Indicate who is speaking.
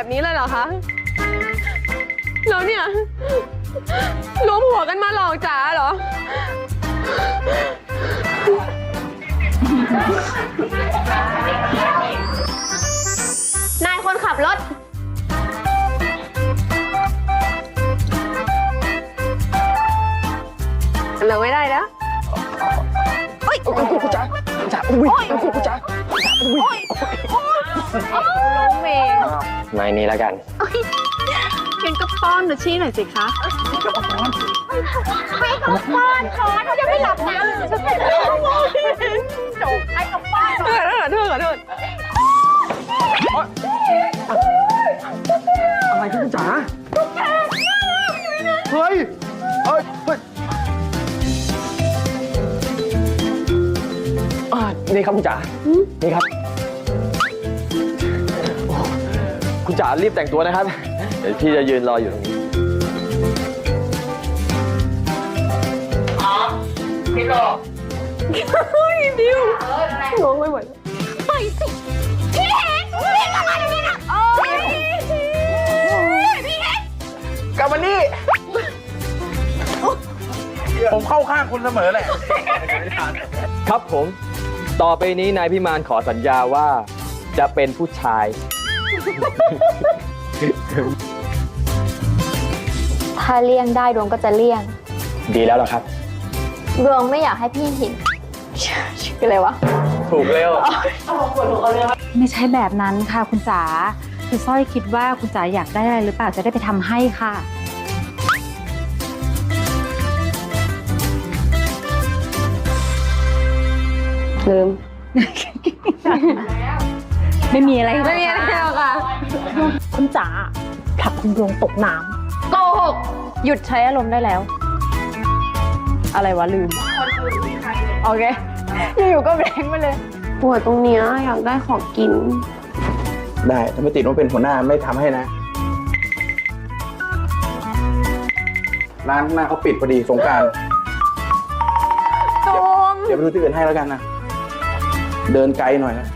Speaker 1: แบบนี้เลยเหรอคะ แล้วเนี่ยรวมหัวกันมาหลอกจ๋าเหรอ
Speaker 2: นายคนขับรถ
Speaker 1: เราไม่ได้แล้ว
Speaker 3: กูจ๋าจ๋าอุ้ยกูจ๋า
Speaker 1: ล้ม เอง
Speaker 3: ไม่นี้แล้วกัน
Speaker 1: กินก็ป้อนหนูชี้หน่อยสิคะ
Speaker 2: ให้เขาป้อนคอนเขาจะไม่หลับนะจบให้เขาป้อน
Speaker 1: ขอโทษขอโทษขอโทษ
Speaker 3: อะไรกันจ๋าเฮ้ยเฮ้ยเฮ้ยอ่านี่ครับคุณจ๋านี่ครับ คุณจ๋ารีบแต่งตัวนะครับ เดี๋ยวพี่จะยืนรออยู่ตรงนี้
Speaker 1: งงไปหมด
Speaker 2: ไปสิ พี่เห็นพี่เห็นทำไมตรงนี้นะโอ้ยพี่เห็น
Speaker 4: กลับมานี่ ผมเข้าข้างคุณเสมอแหละ
Speaker 3: ครับผม ต่อไปนี้นายพิมานขอสัญญาว่า จะเป็นผู้ชาย
Speaker 2: ถ้าเลี่ยงได้ดวงก็จะเลี่ยง
Speaker 3: ดีแล้วเหรอครับ
Speaker 2: ดวงไม่อยากให้พี่เห็นชื่ออะไรวะ
Speaker 3: ถูกเร็ว
Speaker 5: ไม่ใช่แบบนั้นค่ะคุณจ๋าคือสร้อยคิดว่าคุณจ๋าอยากได้อะไรหรือเปล่าจะได้ไปทำให้ค่ะ
Speaker 1: ลืม
Speaker 5: ไม่มีอะไร
Speaker 1: ไม่มีอะไรหรอกค่ะ
Speaker 5: คุณจ๋าผลักคุณดวงตกน้ำโกหก หยุดใช้อารมณ์ได้แล้ว อะไรวะลืม โอเค อยู่ๆก็แบงค์มาเลย
Speaker 1: ปวดตรงเนี้ยอยากได้ของกิน
Speaker 4: ได้ถ้าไม่ติดว่าเป็นหัวหน้าไม่ทำให้นะ ร้านข้างหน้าเขาปิดพอดีสงกราร
Speaker 1: ตูม
Speaker 4: เดี๋ยวไปดูที่อื่นให้แล้วกันนะ เดินไกลหน่อยนะ